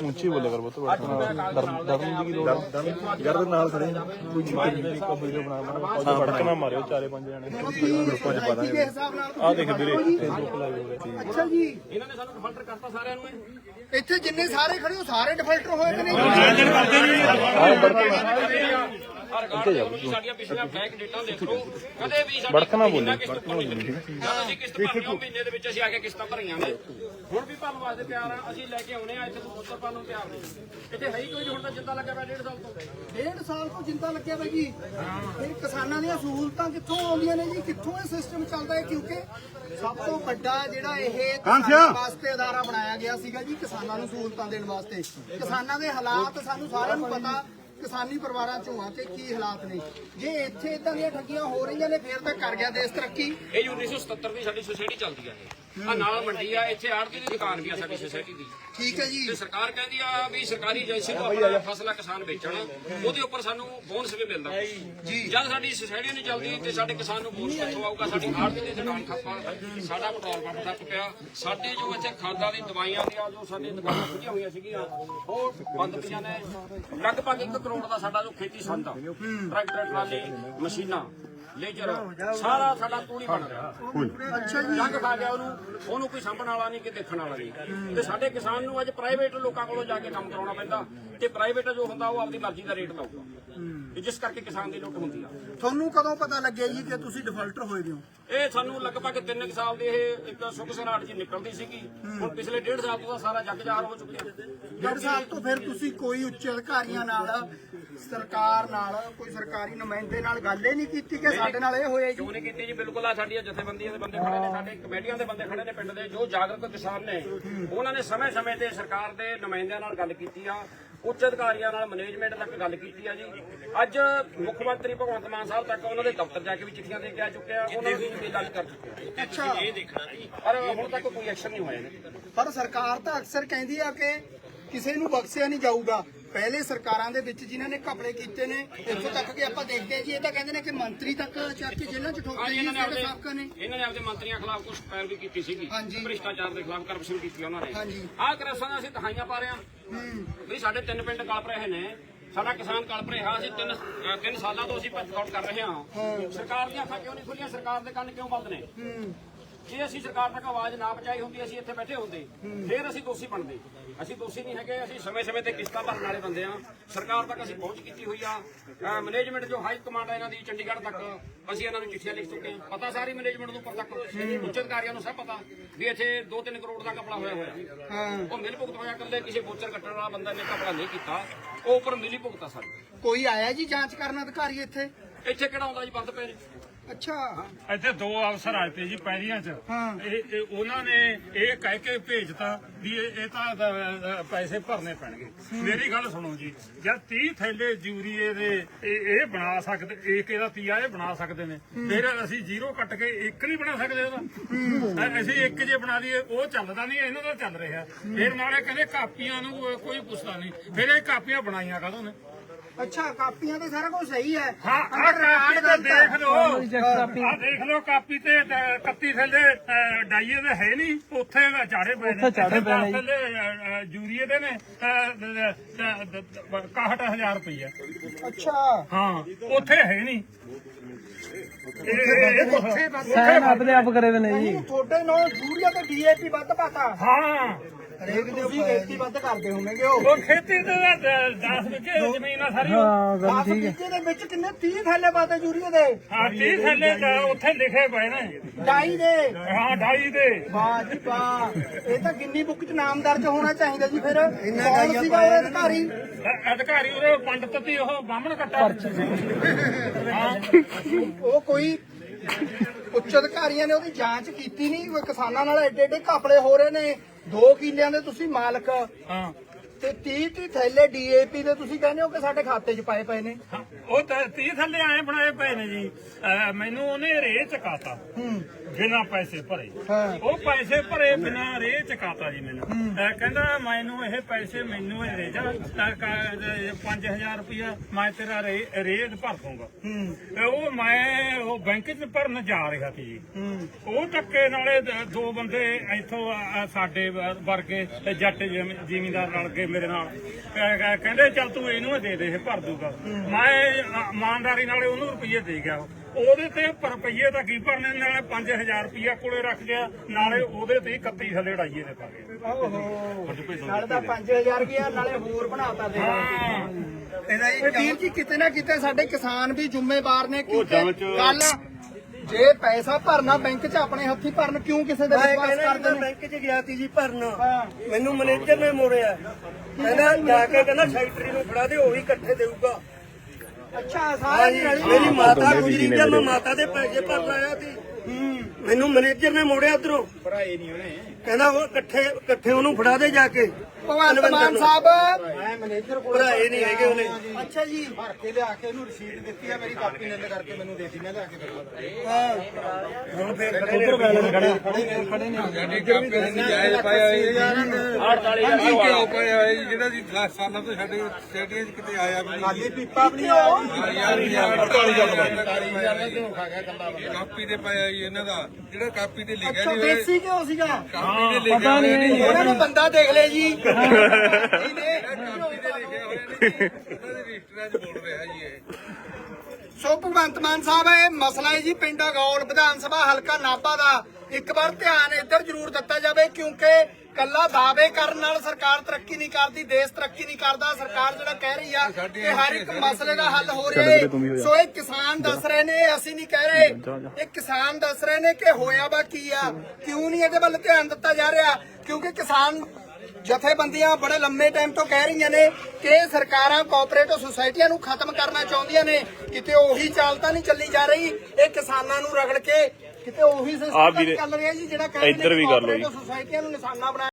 ਉੱਚੀ ਬੋਲੇ ਕਰ ਬੋਤੋ ਦਰਦ ਦਰਦ ਦੀ ਲੋੜ ਗਰਦ ਨਾਲ ਖੜੇ ਕੋਈ ਇੱਕ ਵੀਡੀਓ ਬਣਾ ਬਣਾ ਫੜਕ ਨਾ ਮਾਰਿਓ ਚਾਰੇ ਪੰਜ ਜਣੇ। ਗਰੁੱਪਾਂ ਚ ਪਤਾ ਦੇ ਹਿਸਾਬ ਨਾਲ ਆ ਦੇਖ ਵੀਰੇ ਫੇਸਬੁੱਕ ਲਾਈਵ ਹੋ ਰਿਹਾ ਅੱਛਾ ਜੀ। ਇਹਨਾਂ ਨੇ ਸਾਨੂੰ ਡਿਫਾਲਟਰ ਕਰਤਾ ਸਾਰਿਆਂ ਨੂੰ। ਇੱਥੇ ਜਿੰਨੇ ਸਾਰੇ ਖੜੇ ਹੋ ਸਾਰੇ ਡਿਫਾਲਟਰ ਹੋਏ ਕਿ ਨਹੀਂ? ਆਹ ਰਿਕਾਰਡ ਦੇਖ ਜੀ, ਸਾਡੀਆਂ ਪਿਛਲੀਆਂ ਬੈਂਕ ਡੇਟਾਂ ਦੇਖ। ਕਦੇ ਵੀ ਸਾਡੀ ਬੜਕ ਨਾ ਬੋਲੀ, ਕਿਸ਼ਤ ਨਹੀਂ। ਜਦ ਅਸੀਂ ਕਿਸ਼ਤ ਭਰਨੀ ਉਹ ਮਹੀਨੇ ਦੇ ਵਿੱਚ ਅਸੀਂ ਆ ਕੇ ਕਿਸ਼ਤਾਂ ਭਰੀਆਂ ਨੇ ਹੁਣ ਵੀ ਭਰਨ ਵਾਸਤੇ ਤਿਆਰ ਆ ਅਸੀਂ ਲੈ ਕੇ ਆਉਨੇ ਆ ਇੱਥੇ ਤੋਂ ਪਾਣ ਨੂੰ ਤਿਆਰ ਨਹੀਂ। ਇੱਥੇ ਹੈ ਹੀ ਕੋਈ ਨਹੀਂ ਹੁਣ ਤਾਂ ਜਿੰਦਾ ਲੱਗਿਆ ਪਿਆ ਡੇਢ ਸਾਲ ਤੋਂ। ਡੇਢ ਸਾਲ ਤੋਂ ਜਿੰਦਾ ਲੱਗਿਆ ਬਾਈ ਜੀ। ਫਿਰ ਕਿਸਾਨਾਂ ਦੀਆਂ ਸਹੂਲਤਾਂ ਕਿੱਥੋਂ ਆਉਂਦੀਆਂ ਨੇ ਜੀ? ਕਿੱਥੋਂ ਇਹ ਸਿਸਟਮ ਚੱਲਦਾ ਹੈ? ਕਿਉਂਕਿ ਸਭ ਤੋਂ ਵੱਡਾ ਜਿਹੜਾ ਇਹ ਵਾਸਤੇ ਅਦਾਰਾ ਬਣਾਇਆ ਗਿਆ ਸੀਗਾ ਜੀ ਕਿਸਾਨਾਂ ਨੂੰ ਸਹੂਲਤਾਂ ਦੇਣ ਵਾਸਤੇ। ਕਿਸਾਨਾਂ ਦੇ ਹਾਲਾਤ ਸਾਨੂੰ ਸਾਰਿਆਂ ਨੂੰ ਪਤਾ ਕਿਸਾਨੀ ਪਰਿਵਾਰਾਂ ਚੋਂ ਆ ਕਿ ਕੀ ਹਾਲਾਤ ਨੇ? ਜੇ ਇੱਥੇ ਇਦਾਂ ਦੀਆਂ ਠੱਗੀਆਂ ਹੋ ਰਹੀਆਂ ਨੇ, ਫੇਰ ਤਾਂ ਕਰ ਗਿਆ ਦੇਸ਼ ਤਰੱਕੀ। ਇਹ 1977 ਦੀ ਸਾਡੀ ਸੋਸਾਇਟੀ ਚੱਲਦੀ ਆ ਇਹ। ਆ ਨਾਲ ਮੰਡੀ ਆ ਇੱਥੇ ਆੜਤੀ ਦੀ ਦੁਕਾਨ ਵੀ ਆ ਸਾਡੀ ਸੁਸਾਇਟੀ ਦੀ। ਠੀਕ ਹੈ ਜੀ। ਤੇ ਸਰਕਾਰ ਕਹਿੰਦੀ ਆ ਵੀ ਸਰਕਾਰੀ ਏਜੰਸੀ ਨੂੰ ਆਪਣਾ ਫਸਲਾ ਕਿਸਾਨ ਵੇਚਣ ਉਹਦੇ ਉੱਪਰ ਸਾਨੂੰ ਬੋਨਸ ਵੀ ਮਿਲਦਾ। ਜੀ। ਜਦ ਸਾਡੀ ਸੁਸਾਇਟੀ ਨਹੀਂ ਚੱਲਦੀ ਤੇ ਸਾਡੇ ਕਿਸਾਨ ਨੂੰ ਬੋਨਸ ਕਿੱਥੋਂ ਆਊਗਾ ਸਾਡੀ ਆੜਤੀ ਦੀ ਦੁਕਾਨ ਖੱਪਾ ਸਾਡਾ ਪੈਟਰੋਲ ਪੰਪ ਤੱਕ ਪਿਆ। ਸਾਡੇ ਜੋ ਇੱਥੇ ਖਾਦਾਂ ਦੀ ਦਵਾਈਆਂ ਦੀਆਂ ਜੋ ਸਾਡੇ ਦੁਕਾਨਾਂ ਖੁੱਲੀਆਂ ਹੋਈਆਂ ਸੀਗੀਆਂ ਉਹ ਬੰਦ ਪਈਆਂ ਨੇ। ਲਗਭਗ 1 ਕਰੋੜ ਦਾ ਸਾਡਾ ਜੋ ਖੇਤੀ ਸੰਦ ਆ ਟਰੈਕਟਰ ਟਰਾਲੀ ਮਸ਼ੀਨਾਂ ਲੇਜਰ ਸਾਰਾ ਸਾਡਾ ਤੂੜੀ ਬਣ ਰਿਹਾ ਅੱਛਾ ਜੀ। ਜੰਗ ਖਾ ਗਿਆ ਉਹਨੂੰ। ਉਹਨੂੰ ਕੋਈ ਸਾਂਭਣ ਵਾਲਾ ਨਹੀਂ ਕਿ ਦੇਖਣ ਵਾਲਾ ਨਹੀਂ। ਤੇ ਸਾਡੇ ਕਿਸਾਨ ਨੂੰ ਅੱਜ ਪ੍ਰਾਈਵੇਟ ਲੋਕਾਂ ਕੋਲੋਂ ਜਾ ਕੇ ਕੰਮ ਕਰਾਉਣਾ ਪੈਂਦਾ। ਤੇ ਪ੍ਰਾਈਵੇਟ ਜੋ ਹੁੰਦਾ ਉਹ ਆਪਦੀ ਮਰਜ਼ੀ ਦਾ ਰੇਟ ਲਾਊਗਾ। ਤੇ ਜਿਸ ਕਰਕੇ ਕਿਸਾਨ ਦੀ ਲੁੱਟ ਹੁੰਦੀ ਆ। ਤੁਹਾਨੂੰ ਕਦੋਂ ਪਤਾ ਲੱਗਿਆ ਜੀ ਕਿ ਤੁਸੀਂ ਡਿਫਾਲਟਰ ਹੋਏ ਹੋ? ਇਹ ਸਾਨੂੰ ਲਗਭਗ 3 ਸਾਲ ਦੇ ਇਹ ਇੱਕ ਸੁੱਖ ਸਰਾਟ ਜੀ ਨਿਕਲਦੀ ਸੀਗੀ। ਹੁਣ ਪਿਛਲੇ ਡੇਢ ਸਾਲ ਤੋਂ ਤਾਂ ਸਾਰਾ ਜੱਗ ਜਾਹਰ ਹੋ ਚੁੱਕਿਆ। ਡੇਢ ਸਾਲ ਤੋਂ ਫਿਰ ਤੁਸੀਂ ਕੋਈ ਉੱਚ ਅਧਿਕਾਰੀਆਂ ਨਾਲ ਸਰਕਾਰ ਨਾਲ ਕੋਈ ਸਰਕਾਰੀ ਨੁਮਾਇੰਦੇ ਨਾਲ ਗੱਲ ਹੀ ਨਹੀਂ ਕੀਤੀ ਕਿ ਸਾਡੇ ਨਾਲ ਇਹ ਹੋਇਆ ਜੀ? ਕਿਉਂ ਨਹੀਂ ਕੀਤੀ ਜੀ? ਬਿਲਕੁਲ ਆ ਸਾਡੀਆਂ ਜਥੇਬੰਦੀਆਂ ਦੇ ਬੰਦੇ ਖੜੇ ਨੇ ਸਾਡੇ ਕਮੇਟੀਆਂ ਦੇ ਬੰਦੇ ਖੜੇ ਨੇ ਪਿੰਡ ਦੇ ਜੋ ਜਾਗਰੂਕ ਕਿਸਾਨ ਨੇ ਉਹਨਾਂ ਨੇ ਸਮੇਂ-ਸਮੇਂ ਤੇ ਸਰਕਾਰ ਦੇ ਨੁਮਾਇੰਦਿਆਂ ਨਾਲ ਗੱਲ ਕੀਤੀ ਆ। ਉੱਚ ਅਧਿਕਾਰੀਆਂ ਨਾਲ ਮੈਨੇਜਮੈਂਟ ਤੱਕ ਗੱਲ ਕੀਤੀ ਆ ਜੀ। ਅੱਜ ਮੁੱਖ ਮੰਤਰੀ ਭਗਵੰਤ ਮਾਨ ਸਾਹਿਬ ਤੱਕ ਉਹਨਾਂ ਦੇ ਦਫ਼ਤਰ ਜਾ ਕੇ ਵੀ ਚਿੱਠੀਆਂ ਦੇ ਕੇ ਆ ਚੁੱਕੇ ਆ। ਉਹਨਾਂ ਨੂੰ ਵੀ ਗੱਲ ਕਰ ਚੁੱਕੇ ਆ। ਅੱਛਾ। ਪਰ ਹੁਣ ਤੱਕ ਕੋਈ ਐਕਸ਼ਨ ਨਹੀਂ ਹੋਇਆ। ਪਰ ਸਰਕਾਰ ਤਾਂ ਅਕਸਰ ਕਹਿੰਦੀ ਆ ਕਿ ਕਿਸੇ ਨੂੰ ਬਖਸ਼ਿਆ ਨਹੀਂ ਜਾਊਗਾ। ਪਹਿਲੇ ਸਰਕਾਰਾਂ ਦੇ ਵਿੱਚ ਜਿਨ੍ਹਾਂ ਨੇ ਘਪਲੇ ਕੀਤੇ ਨੇ ਇੱਥੋਂ ਤੱਕ ਕਿ ਆਪਾਂ ਦੇਖਦੇ ਹਾਂ ਜੀ ਇਹ ਤਾਂ ਕਹਿੰਦੇ ਨੇ ਕਿ ਮੰਤਰੀ ਤੱਕ ਚੱਕ ਕੇ ਜੇਲ੍ਹਾਂ 'ਚ ਠੋਕਦੇ ਨੇ ਆਪਦੇ ਸਾਬਕਾ ਨੇ ਇਹਨਾਂ ਨੇ ਆਪਦੇ ਮੰਤਰੀਆਂ ਖਿਲਾਫ ਕੁਝ ਪੈਰਵੀ ਕੀਤੀ ਸੀਗੀ। ਭ੍ਰਿਸ਼ਟਾਚਾਰ ਦੇ ਖਿਲਾਫ ਕਰਪਸ਼ਨ ਕੀਤੀ ਉਹਨਾਂ ਨੇ। ਹਾਂਜੀ। ਆਹ ਕਰਪਸ਼ਨ ਅਸੀਂ ਦਹਾਈਆਂ ਪਾ ਰਹੇ ਹਾਂ। ਵੀ ਸਾਡੇ ਤਿੰਨ ਪਿੰਡ ਕਲਪ ਰਹੇ ਨੇ। ਸਾਡਾ ਕਿਸਾਨ ਕਲਪ ਰਿਹਾ ਅਸੀਂ ਤਿੰਨ ਤਿੰਨ ਸਾਲਾਂ ਤੋਂ ਅਸੀਂ ਭੱਜ ਦੌੜ ਕਰ ਰਹੇ ਹਾਂ। ਸਰਕਾਰ ਦੀਆਂ ਅੱਖਾਂ ਕਿਉਂ ਨਹੀਂ ਖੁੱਲੀਆਂ? ਸਰਕਾਰ ਦੇ ਕੰਨ ਕਿਉਂ ਬੰਦ ਨੇ? ਜੇ ਅਸੀਂ ਸਰਕਾਰ ਤੱਕ ਆਵਾਜ਼ ਨਾ ਪਹੁੰਚਾਈ ਹੁੰਦੀ ਅਸੀਂ ਇੱਥੇ ਬੈਠੇ ਹੁੰਦੇ ਫਿਰ ਅਸੀਂ ਦੋਸ਼ੀ ਬਣਦੇ। ਅਸੀਂ ਦੋਸ਼ੀ ਨਹੀਂ ਹੈਗੇ ਅਸੀਂ ਸਮੇਂ-ਸਮੇਂ ਤੇ ਕਿਸ਼ਤਾਂ ਭਰਨ ਵਾਲੇ ਬੰਦੇ ਆ ਸਰਕਾਰ ਤੱਕ ਅਸੀਂ ਪਹੁੰਚ ਕੀਤੀ ਹੋਈ ਆ। ਮੈਨੇਜਮੈਂਟ ਜੋ ਹਾਈ ਕਮਾਂਡ ਆ ਇਹਨਾਂ ਦੀ ਚੰਡੀਗੜ੍ਹ ਤੱਕ ਅਸੀਂ ਇਹਨਾਂ ਨੂੰ ਚਿੱਠੀਆਂ ਲਿਖ ਚੁੱਕੇ ਹਾਂ। ਪਤਾ ਸਾਰੀ ਮੈਨੇਜਮੈਂਟ ਨੂੰ ਉੱਪਰ ਤੱਕ ਉੱਚ ਅਧਿਕਾਰੀਆਂ ਨੂੰ ਸਭ ਪਤਾ ਵੀ ਇੱਥੇ 2-3 ਕਰੋੜ ਦਾ ਕਪੜਾ ਹੋਇਆ ਹੋਇਆ। ਉਹ ਮਿਲ ਭੁਗਤ ਹੋਇਆ ਕੱਲੇ ਕਿਸੇ ਬੋਚਰ ਕੱਟਣ ਵਾਲਾ ਬੰਦਾ ਨੇ ਕਪੜਾ ਨਹੀਂ ਕੀਤਾ। ਉਹ ਉੱਪਰ ਮਿਲੀ ਭੁਗਤਾ ਸਾਡੇ ਕੋਈ ਆਇਆ ਜੀ ਜਾਂਚ ਕਰਨ ਅਧਿਕਾਰੀ ਇੱਥੇ? ਇੱਥੇ ਕਿਹੜਾ ਆਉਂਦਾ ਜੀ ਬੰਦ ਪਏ ਨੇ? ਅੱਛਾ। ਇੱਥੇ ਦੋ ਅਫਸਰ ਆਏ ਤੇ ਜੀ ਪੈਰੀਆਂ 'ਚ। ਹਾਂ। ਇਹ ਇਹ ਉਹਨਾਂ ਨੇ ਇਹ ਕਹਿ ਕੇ ਭੇਜਤਾ ਵੀ ਇਹ ਇਹ ਤਾਂ ਅ, ਪੈਸੇ ਭਰਨੇ ਪੈਣਗੇ। ਮੇਰੀ ਗੱਲ ਸੁਣੋ ਜੀ ਜਦ 30 ਥੈਲੇ ਜੂਰੀਏ ਦੇ ਇਹ ਇਹ ਬਣਾ ਸਕਦੇ ਇੱਕ ਇਹਦਾ ਤੀਆ ਇਹ ਬਣਾ ਸਕਦੇ ਨੇ। ਫਿਰ ਅਸੀਂ ਜ਼ੀਰੋ ਕੱਟ ਕੇ ਇੱਕ ਨਹੀਂ ਬਣਾ ਸਕਦੇ ਉਹਦਾ। ਅ- ਅਸੀਂ ਇੱਕ ਜੇ ਬਣਾ ਦਈਏ ਉਹ ਚੱਲਦਾ ਨਹੀਂ ਇਹਨਾਂ ਦਾ ਚੱਲ ਰਿਹਾ। ਫਿਰ ਨਾਲੇ ਕਹਿੰਦੇ ਕਾਪੀਆਂ ਨੂੰ ਅ, ਕੋਈ ਪੁੱਛਦਾ ਨਹੀਂ। ਫਿਰ ਇਹ ਕਾਪੀਆਂ ਬਣਾਈਆਂ ਕਦੋਂ ਨੇ? ਅੱਛਾ ਕਾਪੀਆਂ ਤੇ ਸਾਰਾ ਕੁਝ ਸਹੀ ਹੈ। ਹਾਂ ਆ ਅੰਦਰ ਕਾਪੀ ਤੇ ਦੇਖ ਹੈ। ਲਓ ਆ ਦੇਖ ਲਓ ਕਾਪੀ ਤੇ 31 ਥੱਲੇ ਅ, ਡਾਈਏ ਦੇ ਹੈ ਨਹੀਂ ਉੱਥੇ ਚਾੜੇ ਪਏ ਨੇ। ਚਾੜੇ ਪਏ ਨੇ ਥੱਲੇ ਜੂਰੀਏ ਦੇ ਨੇ 61000 ਰੁਪਏ ਅੱਛਾ। ਹਾਂ ਉੱਥੇ ਹੈ ਨਹੀਂ। ਇਹ ਇਹ ਕੁਛ- ਸੈਨ ਆਪਦੇ ਆਪ ਕਰੇ ਵੇ ਨੇ ਜੀ ਤੁਹਾਡੇ ਨਾਲ ਯੂਰੀਆ ਤੇ ਡੀਏਪੀ ਵੱਧ ਪਾਤਾ। ਹਾਂ। ਹਰੇਕ ਦੇ ਤੁਸੀਂ ਖੇਤੀ ਵੱਧ ਕਰਦੇ ਹੋਵੋਗੇ ਉਹ। ਉਹ ਖੇਤੀ ਤੇ 10 ਵਿਗੇ ਜ਼ਮੀਨ ਆ ਸਾਰੀ ਹਾਂ ਗੱਲ ਠੀਕ ਹੈ। ਦੇ ਵਿੱਚ ਕਿੰਨੇ 30 ਥੈਲੇ ਪਾਤੇ ਯੂਰੀਆ ਦੇ? ਹਾਂ 30 ਥੱਲੇ ਤਾਂ ਉੱਥੇ ਲਿਖੇ ਪਏ ਨੇ। ਡਾਈ ਦੇ? ਹਾਂ ਡਾਈ ਦੇ। ਵਾਹ ਜੀ ਵਾਹ। ਇਹ ਤਾਂ ਗਿੰਨੀ ਬੁੱਕ 'ਚ ਨਾਮ ਦਰਜ ਹੋਣਾ ਚਾਹੀਦਾ ਜੀ ਫਿਰ। ਇੰਨਾ ਗਾਈਆਂ ਸੀਗਾ ਉਹ ਅਧਿਕਾਰੀ ਅ- ਅਧਿਕਾਰੀ? ਉਹਦੇ ਪੰਡਤ ਤੀ ਉਹ ਬਾਹਮਣ ਕੱਟਾ। ਉਹ ਕੋਈ ਉੱਚ ਅਧਿਕਾਰੀਆਂ ਨੇ ਉਹਦੀ ਜਾਂਚ ਕੀਤੀ ਨਹੀਂ, ਕਿਸਾਨਾਂ ਨਾਲ ਐਡੇ ਐਡੇ ਘਪਲੇ ਹੋ ਰਹੇ ਨੇ, ਦੋ ਕਿੱਲਿਆਂ ਦੇ ਤੁਸੀਂ ਮਾਲਕ। ਹਾਂ। ਤੇ 30 30 ਥੈਲੇ ਡੀਏਪੀ ਦੇ ਤੁਸੀਂ ਕਹਿੰਦੇ ਹੋ ਕਿ ਸਾਡੇ ਖਾਤੇ 'ਚ ਪਾਏ ਪਏ ਨੇ? ਉਹ ਤਾਂ 30 ਥੱਲੇ ਆਏ ਬਣਾਏ ਪਏ ਨੇ ਜੀ। ਅਹ ਮੈਨੂੰ ਉਹਨੇ ਰੇ ਚਕਾਤਾ। ਬਿਨਾਂ ਪੈਸੇ ਭਰੇ। ਹਾਂ। ਉਹ ਪੈਸੇ ਭਰੇ ਬਿਨਾਂ ਰੇ ਚਕਾਤਾ ਜੀ ਮੈਨੂੰ। ਇਹ ਕਹਿੰਦਾ ਮੈਨੂੰ ਇਹ ਪੈਸੇ ਮੈਨੂੰ ਇਹ ਦੇ ਜਾ। 5000 ਰੁਪਇਆ ਮੈਂ ਤੇਰਾ ਰੇ ਰੇਟ ਭਰ ਦੂੰਗਾ ਤੇ ਉਹ ਮੈਂ ਉਹ ਬੈਂਕ 'ਚ ਭਰਨ ਜਾ ਰਿਹਾ ਸੀ ਜੀ। ਉਹ ਧੱਕੇ ਨਾਲੇ ਦ- ਦੋ ਬੰਦੇ ਇੱਥੋਂ ਆ- ਆ ਸਾਡੇ ਵ- ਵਰਗੇ ਤੇ ਜੱਟ ਜ਼ਿਮੀ- ਜ਼ਿਮੀਂਦਾਰ ਰਲ ਕੇ ਮੇਰੇ ਨਾਲ। ਕਹਿ- ਕਹਿ- ਕਹਿੰਦੇ ਚੱਲ ਤੂੰ ਇਹਨੂੰ ਦੇ ਦੇ ਇਹ ਭਰ ਦੂਗਾ। ਮੈਂ ਇਮਾਨਦਾਰੀ ਨਾਲੇ ਉਹਨੂੰ ਰੁਪਈਏ ਦੇ ਗਿਆ। ਉਹਦੇ ਤੇ ਪਰ ਰੁਪਈਏ ਤਾਂ ਕੀ ਭਰਨੇ? ਨਾਲੇ 5000 ਰੁਪਈਆ ਕੋਲੇ ਰੱਖ ਗਿਆ। ਨਾਲੇ ਉਹਦੇ ਤੇ 31 ਥੱਲੇ ਢਾਈਏ ਦੇ ਪਾ ਓਹੋ ਨਾਲੇ ਤਾਂ 5000 ਗਿਆ ਨਾਲੇ ਹੋਰ ਬਣਾਤਾ ਦੇ। ਇਹਦਾ ਇਹ ਵੀਰ ਜੀ ਕਿਤੇ ਨਾ ਕਿਤੇ ਸਾਡੇ ਕਿਸਾਨ ਵੀ ਜ਼ਿੰਮੇਵਾਰ ਨੇ ਕਿਉਂਕਿ ਕੱਲ ਜੇ ਪੈਸਾ ਭਰਨਾ ਬੈਂਕ 'ਚ ਆਪਣੇ ਹੱਥੀ ਭਰਨ ਕਿਉਂ ਕਿਸੇ ਦੇ ਵਿਸ਼ਵਾਸ ਕਰਦੇ ਨੇ? ਬੈਂਕ 'ਚ ਗਿਆ ਤੀ ਜੀ ਭਰਨ ਮੈਨੂੰ ਮੈਨੇਜਰ ਨੇ ਮੋੜਿਆ। ਕਹਿੰਦਾ ਜਾ ਕੇ ਕਹਿੰਦਾ ਸੈਕਟਰੀ ਨੂੰ ਫੜਾ ਦੇ ਉਹ ਵੀ ਇਕੱਠੇ ਦੇਊਗਾ। ਅੱਛਾ ਸਾਰੇ ਮੇਰੀ ਮਾਤਾ ਗੁਜਰੀ ਤੇ ਮੈਂ ਮਾਤਾ ਦੇ ਪੈਸੇ ਭਰਨ ਆਇਆ ਸੀ। ਮੈਨੂੰ ਮੈਨੇਜਰ ਨੇ ਮੋੜਿਆ ਉਧਰੋਂ। ਭਰਾਏ ਨਹੀਂ ਉਹਨੇ। ਕਹਿੰਦਾ ਉਹ ਇਕੱਠੇ ਇਕੱਠੇ ਉਹਨੂੰ ਫੜਾ ਦੇ ਜਾ ਕੇ। ਭਗਵੰਤ ਮਾਨ ਸਾਹਿਬ। ਮੈਂ ਮੈਨੇਜਰ ਕੋਲ ਭਰਾਏ ਨਹੀਂ ਹੈਗੇ ਉਹਨੇ। ਅੱਛਾ ਜੀ। ਭਰ ਕੇ ਲਿਆ ਕੇ ਇਹਨੂੰ ਰਸੀਦ ਦਿੱਤੀ ਆ ਮੇਰੀ ਕਾਪੀ ਨਿੰਦ ਕਰਕੇ ਮੈਨੂੰ ਦੇਤੀ ਮੈਂ ਲਿਆ ਕੇ ਫਿਰ ਹੁਣ ਫੇਰ ਖੜੇ ਨੇ ਕਿਉਂ ਪਏ ਹੋਏ? ਜੀ, ਜਿਹੜਾ ਜੀ 10 ਸਾਲਾਂ ਤੋਂ ਸਾਡੇ ਸਟੇਡੀਅਮ 'ਚ ਕਿਤੇ ਆਇਆ ਵੀ ਨਹੀਂ। ਖਾਲੀ ਪੀਪਾ ਵੀ ਨਹੀਂ ਆਇਆ। ਯਾਰ ਯਾਰ 48 ਕਾਪੀ ਤੇ ਪਾਇਆ ਜੀ ਇਹਨਾਂ ਦਾ। ਜਿਹੜਾ ਕਾਪੀ ਤੇ ਲਿਖਿਆ ਅੱਛਾ ਨਹੀਂ ਹੋਇਆ। ਦੇਸੀ ਕਿਉਂ ਸੀਗਾ। ਕਾਪੀ ਤੇ ਲਿਖਿਆ ਹੋਇਆ ਨਹੀਂ ਉਹਨਾਂ ਨੂੰ ਬੰਦਾ ਦੇਖ ਲੈ ਜੀ। ਕਾਪੀ ਤੇ ਲਿਖਿਆ ਹੋਇਆ ਨਹੀਂ ਉਹਨਾਂ ਦੇ ਰਜਿਸਟਰਾਂ 'ਚ ਬੋਲ ਰਿਹਾ ਜੀ ਇਹ ਸੋ ਭਗਵੰਤ ਮਾਨ ਸਾਹਿਬ, ਇਹ ਮਸਲਾ ਹੈ ਜੀ, ਪਿੰਡ ਅਗੌਲ ਵਿਧਾਨ ਸਭਾ ਹਲਕਾ ਨਾਭਾ ਦਾ। ਇੱਕ ਵਾਰ ਧਿਆਨ ਇੱਧਰ ਜ਼ਰੂਰ ਦਿੱਤਾ ਜਾਵੇ, ਕਿਉਂਕਿ ਕੱਲਾ ਦਾਅਵੇ ਕਰਨ ਨਾਲ ਸਰਕਾਰ ਤਰੱਕੀ ਨਹੀਂ ਕਰਦੀ, ਦੇਸ਼ ਤਰੱਕੀ ਨਹੀਂ ਕਰਦਾ। ਸਰਕਾਰ ਜਿਹੜਾ ਕਹਿ ਰਹੀ ਆ ਕਿ ਹਰ ਇੱਕ ਮਸਲੇ ਦਾ ਹੱਲ ਹੋ ਰਿਹਾ ਹੈ। ਸੋ ਇਹ ਕਿਸਾਨ ਦੱਸ ਰਹੇ ਨੇ, ਅਸੀਂ ਨਹੀਂ ਕਹਿ ਰਹੇ। ਇਹ ਕਿਸਾਨ ਦੱਸ ਰਹੇ ਨੇ ਕਿ ਹੋਇਆ ਵਾ ਕੀ ਆ, ਕਿਉਂ ਨਹੀਂ ਇਹਦੇ ਵੱਲ ਧਿਆਨ ਦਿੱਤਾ ਜਾ ਰਿਹਾ? ਕਿਉਂਕਿ ਕਿਸਾਨ ਜਥੇਬੰਦੀਆਂ ਬੜੇ ਲੰਮੇ ਟਾਈਮ ਤੋਂ ਕਹਿ ਰਹੀਆਂ ਨੇ ਕਿ ਸਰਕਾਰਾਂ ਕੋਆਪਰੇਟਿਵ ਸੁਸਾਇਟੀਆਂ ਨੂੰ ਖਤਮ ਕਰਨਾ ਚਾਹੁੰਦੀਆਂ ਨੇ ਕਿਤੇ ਉਹੀ ਚਾਲ ਤਾਂ ਨਹੀਂ ਚੱਲੀ ਜਾ ਰਹੀ ਇਹ ਕਿਸਾਨਾਂ ਨੂੰ ਰਗੜ ਕੇ ਕਿਤੇ ਉਹੀ ਸਿਸਟਮ ਚੱਲ ਰਿਹਾ ਜੀ ਜਿਹੜਾ ਕਹਿੰਦੇ ਇੱਧਰ ਵੀ ਕਰ ਲਓ ਜੀ। ਸੁਸਾਇਟੀਆਂ ਨੂੰ ਨਿਸ਼ਾਨਾ ਬਣਾਇਆ